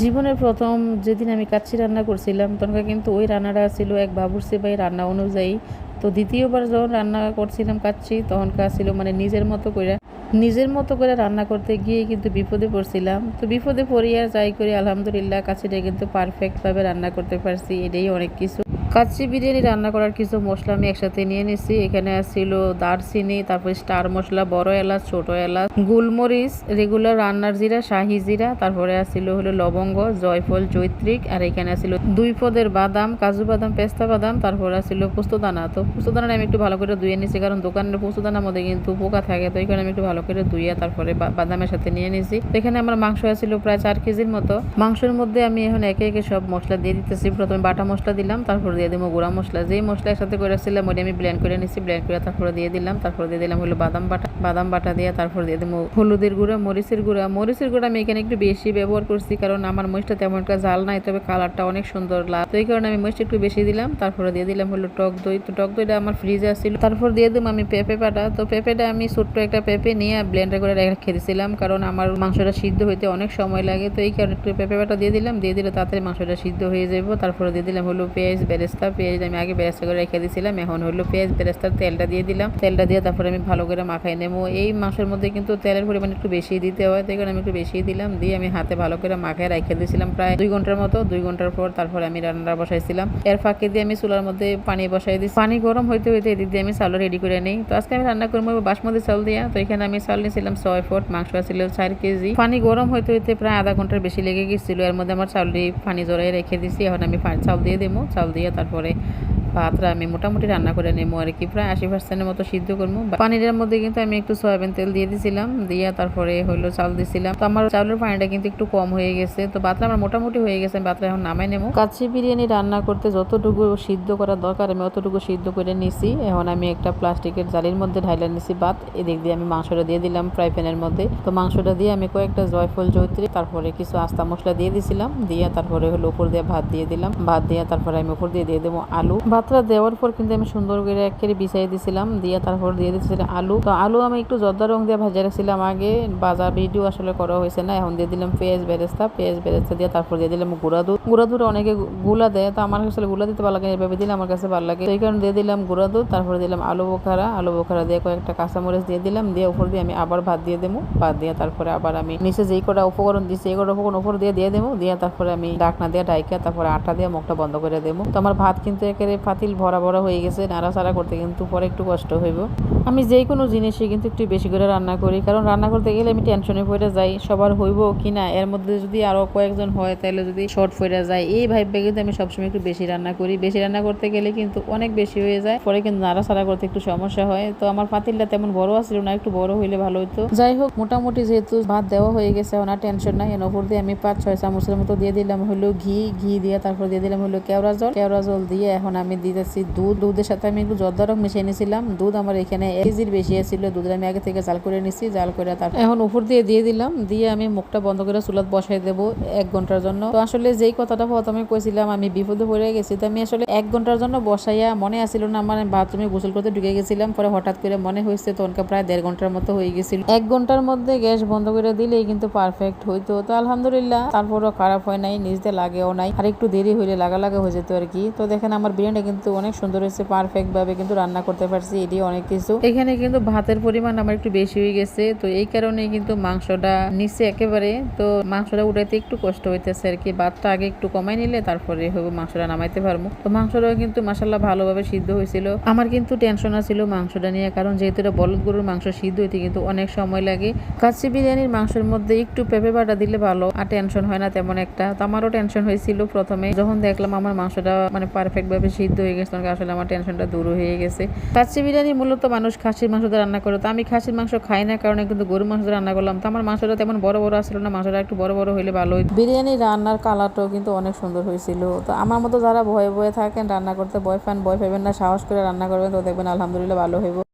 জীবনের প্রথম যেদিন আমি কাচ্ছি রান্না করছিলাম, তখন কিন্তু ওই রান্নাটা ছিল এক বাবুর সেবাই রান্না অনুযায়ী। তো দ্বিতীয়বার যখন রান্না করছিলাম কাচ্চি, তখনকার ছিল মানে নিজের মতো করে। নিজের মতো করে রান্না করতে গিয়ে কিন্তু বিপদে পড়ছিলাম। তো বিপদে পড়িয়া যাই করে, আলহামদুলিল্লাহ কাছিটা কিন্তু পারফেক্টভাবে রান্না করতে পারছি, এটাই অনেক কিছু। কাচ্চি বিরিয়ানি রান্না করার কিছু মশলা আমি একসাথে নিয়ে নিছি। এখানে ছিল দারচিনি, তারপর স্টার মশলা, বড় এলাচ, ছোট এলাচ, গোলমরিচ রেগুলার রান্নার জিরা, শাহি জিরা, তারপরে আসছিল হলো লবঙ্গ, জয়ফল, চৈত্রিক, আর এখানে আসছিল দুই পদের বাদাম, কাজু বাদাম, পেস্তা বাদাম, তারপরে আসছিল পোস্তদানা। তো পোস্তদানা আমি একটু ভালো করে ধুয়ে নিছি, কারণ দোকানের পোস্তদানার মধ্যে কিন্তু পোকা থাকে, তো এখানে আমি একটু ভালো করে ধুয়ে তারপরে বাদামের সাথে নিয়ে নিছি। এখানে আমার মাংস আছিল প্রায় চার কেজির মতো। মাংসের মধ্যে আমি এখন একে একে সব মশলা দিয়ে দিতেছি। প্রথমে বাটা মশলা দিলাম, তারপর দিয়ে দিব গুঁড়া মশলা, যেই মশলা একসাথে করেছিলাম ওটা আমি ব্লেন্ড করে নিছি ব্লেন্ড করে তারপরে দিয়ে দিলাম, তারপরে দিয়ে দিলাম হলো বাদাম বাটা বাদাম বাটা দিয়ে তারপর দিয়ে দিব হলুদের গুঁড়া, মরিচের গুঁড়া মরিচের গুঁড়া আমি এখানে একটু বেশি ব্যবহার করছি কারণ আমার মরিচটা তেমন একটা ঝাল নাই, তবে কালারটা অনেক সুন্দর লাল তো এই কারণে আমি মরিচটা একটু বেশি দিলাম, তারপরে দিয়ে দিলাম হলো টক দই, তো টক দইটা আমার ফ্রিজে আসছিল তারপর দিয়ে দিলাম আমি পেঁপে পাটা তো পেঁপেটা আমি ছোট্ট একটা পেঁপে নিয়ে ব্লেন্ডার করে রেখে দিয়েছিলাম কারণ আমার মাংসটা সিদ্ধ হইতে অনেক সময় লাগে, তো এই কারণে একটু পেঁপে পাটা দিয়ে দিলাম, দিয়ে দিলে তাড়াতাড়ি মাংসটা সিদ্ধ হয়ে যাব তারপরে দিয়ে দিলাম হলো পেঁয়াজ বেরেস্তা, পেঁয়াজ আমি আগে বেরেস্তা করে রেখে দিয়েছিলাম এখন হলো পেঁয়াজ, বেরেস্তার তেলটা দিয়ে দিলাম। তেলটা দিয়ে তারপরে আমি ভালো করে মাখাই নেব। এই মাংসের মধ্যে কিন্তু তেলের পরিমাণ একটু বেশি দিতে হয় তো এই কারণে আমি একটু বেশি দিলাম। দিয়ে আমি হাতে ভালো করে মাখায় রেখে দিয়েছিলাম প্রায় দুই ঘণ্টার মতো। দুই ঘণ্টার পর তারপরে আমি রান্না বসাইছিলাম। এর ফাঁকে দিয়ে আমি চুলার মধ্যে পানি বসাই দিই পানি গরম হইতে হইতে এদিক দিয়ে আমি চাউল রেডি করে নিই। তো আজকে আমি রান্না করব বাসমতি চাউল দিয়া। তো এখানে আমি চাউল নিয়েছিলাম ছয় ফুট, মাংস ছিল চার কেজি। পানি গরম হইতে হইতে প্রায় আধা ঘণ্টার বেশি লেগে গেছিল। এর মধ্যে আমার চাউলটি পানি জড়াই রেখে দিছি। এখন আমি চাউল দিয়ে দেবো। চাউল দিয়ে তারপরে ভাতটা আমি মোটামুটি রান্না করে নেব আর কি। প্রায় আশি পার্সেন্টের মতো সিদ্ধ করব। পানির মধ্যে কিন্তু আমি একটু সয়াবিন তেল দিয়ে দিছিলাম। দিয়ে তারপরে হলো চাল দিছিলাম। তো আমার চাউলের পানিটা কিন্তু একটু কম হয়ে গেছে। তো ভাতটা আমার মোটামুটি হয়ে গেছে, আমি ভাতটা এখন নামাই নেব। কাচ্চি বিরিয়ানি রান্না করতে যতটুকু সিদ্ধ করা দরকার আমি অতটুকু সিদ্ধ করে নিছি। এখন আমি একটা প্লাস্টিকের জালির মধ্যে ঢাইলা নিছি ভাত। এদিক দিয়ে আমি মাংসটা দিয়ে দিলাম ফ্রাই প্যানের মধ্যে। তো মাংসটা দিয়ে আমি কয়েকটা জয়ফল জৈত্রী তারপরে কিছু আস্তা মশলা দিয়ে দিছিলাম। দিয়ে তারপরে হলো উপর দিয়ে ভাত দিয়ে দিলাম। ভাত দিয়ে তারপরে আমি উপর দিয়ে দিয়ে দেবো আলু। ভাতটা দেওয়ার পর কিন্তু আমি সুন্দর করে একেবারে বিছাই দিছিলাম, দিয়ে তারপর দিয়ে দিয়েছিলাম আলু। তো আলু আমি একটু জর্দা রং দিয়ে ভাজা রাখছিলাম আগে, বাজার ভিডিও আসলে করা হয়েছে না, এখন দিয়ে দিলাম পেঁয়াজ বেরেস্তা পেঁয়াজ বেরেস্তা দিয়ে তারপর দিয়ে দিলাম গুঁড়া দুধ। গুঁড়া দুধ অনেকে গুলা দেয়, তো আমার কাছে গুলা দিতে ভালো লাগে এভাবে দিলে আমার কাছে ভালো লাগে তো এই কারণে দিয়ে দিলাম গুঁড়া দুধ, তারপরে দিলাম আলু বোখারা। আলু বোখারা দিয়ে কয়েকটা কাঁচামরিচ দিয়ে দিলাম, দিয়ে উপর দিয়ে আমি আবার ভাত দিয়ে দেবো। ভাত দিয়ে তারপরে আবার আমি নিচে যেই কটা উপকরণ দিচ্ছি এই কটা উপকরণ উপর দিয়ে দিয়ে দেবো। দিয়ে তারপরে আমি ডাকনা দিয়ে ডাইকা, তারপরে আটা দিয়ে মুখটা বন্ধ করে দেবো। তো আমার ভাত কিন্তু একেবারে পাতিল ভরা ভরা হয়ে গেছে, নাড়াচাড়া করতে কিন্তু পরে একটু কষ্ট হইব। আমি যেই কোনো জিনিসই কিন্তু একটু বেশি করে রান্না করি, কারণ রান্না করতে গেলে আমি টেনশনে পড়ে যাই, সবার হইব কি না, এর মধ্যে যদি আরও কয়েকজন হয় তাহলে যদি শর্ট পড়ে যায়, এই ভাইবে কিন্তু আমি সবসময় একটু বেশি রান্না করি। বেশি রান্না করতে গেলে কিন্তু অনেক বেশি হয়ে যায়, পরে কিন্তু নাড়াচাড়া করতে একটু সমস্যা হয়। তো আমার পাতিলটা তেমন বড় আসছিল না, একটু বড় হইলে ভালো হতো যাই হোক, মোটামুটি যেহেতু ভাত দেওয়া হয়ে গেছে আর টেনশন নাই, এর দিয়ে আমি পাঁচ ছয় চামচের মতো দিয়ে দিলাম হলো ঘি ঘি দিয়ে তারপর দিয়ে দিলাম হলো কেওড়া জল। কেওড়া জল দিয়ে এখন আমি দিতেছি। দুধ, দুধের সাথে আমি একটু জর্দা রং মিশিয়ে নিয়েছিলাম। দুধ আমার এখানে এক কেজির বেশি ছিল দুধ আমি আগে থেকে জাল করে নিছি। জাল করে তার এখন উপর দিয়ে দিয়ে দিলাম। দিয়ে আমি মুখটা বন্ধ করে চুলাত বসাই দেবো এক ঘণ্টার জন্য। তো আসলে যেই কথাটা প্রথমে কইছিলাম, আমি বিপদে পড়ে গেছি। তো আমি আসলে এক ঘণ্টার জন্য বসাইয়া মনে আসছিল না আমার বাথরুমে গোসল করতে ঢুকে গেছিলাম। পরে হঠাৎ করে মনে হয়েছে তখনকে প্রায় দেড় ঘণ্টার মতো হয়ে গেছিল। এক ঘণ্টার মধ্যে গ্যাস বন্ধ করে দিলেই কিন্তু পারফেক্ট হইতো। তো আলহামদুলিল্লাহ, তারপরও খারাপ হয় নাই, নিজতে লাগেও নাই। আর একটু দেরি হইলে লাগা লাগা হয়ে যেত আর কি। তো দেখেন আমার বিরিয়ানি কিন্তু অনেক সুন্দর হয়েছে পারফেক্ট ভাবে কিন্তু রান্না করতে পারছি, এটি অনেক কিছু। এখানে কিন্তু ভাতের পরিমাণ আমার একটু বেশি হয়ে গেছে, তো এই কারণে কিন্তু মাংসটা নিচে একেবারে, তো মাংসটা উঠাইতে একটু কষ্ট হইতেছে আর কি, ভাতটা আগে একটু কমাই নিলে তারপরে হবে মাংসটা নামাইতে পারব। তো মাংসটাও কিন্তু মাসাল্লাহ ভালোভাবে সিদ্ধ হয়েছিল। আমার কিন্তু টেনশন আছিল মাংসটা নিয়ে, কারণ যেহেতু এটা বলদ গরুর মাংস সিদ্ধ হইতে কিন্তু অনেক সময় লাগে। কাচ্চি বিরিয়ানির মাংসের মধ্যে একটু পেঁপে বাটা দিলে ভালো, আর টেনশন হয় না তেমন একটা। তো আমারও টেনশন হয়েছিল প্রথমে, যখন দেখলাম আমার মাংসটা মানে পারফেক্ট ভাবে সিদ্ধ হয়ে গেছে তখন আসলে আমার টেনশনটা দূর হয়ে গেছে। কাচ্চি বিরিয়ানি মূলত মানুষ খাসির মাংস দিয়ে রান্না করে, তো আমি খাসির মাংস খাই না, কারণে কিন্তু গরুর মাংস রান্না করলাম, তো আমার মাংসটা তেমন বড় বড় আসলো না, মাংসটা একটু বড় বড় হইলে ভালো হইতো। বিরিয়ানি রান্নার কালারটাও কিন্তু অনেক সুন্দর হয়েছিল। তো আমার মতো যারা ভয়ে ভয়ে থাকেন, রান্না করতে ভয় পান, ভয় না, সাহস করে রান্না করবেন, তো দেখবেন আলহামদুলিল্লাহ ভালো হইব।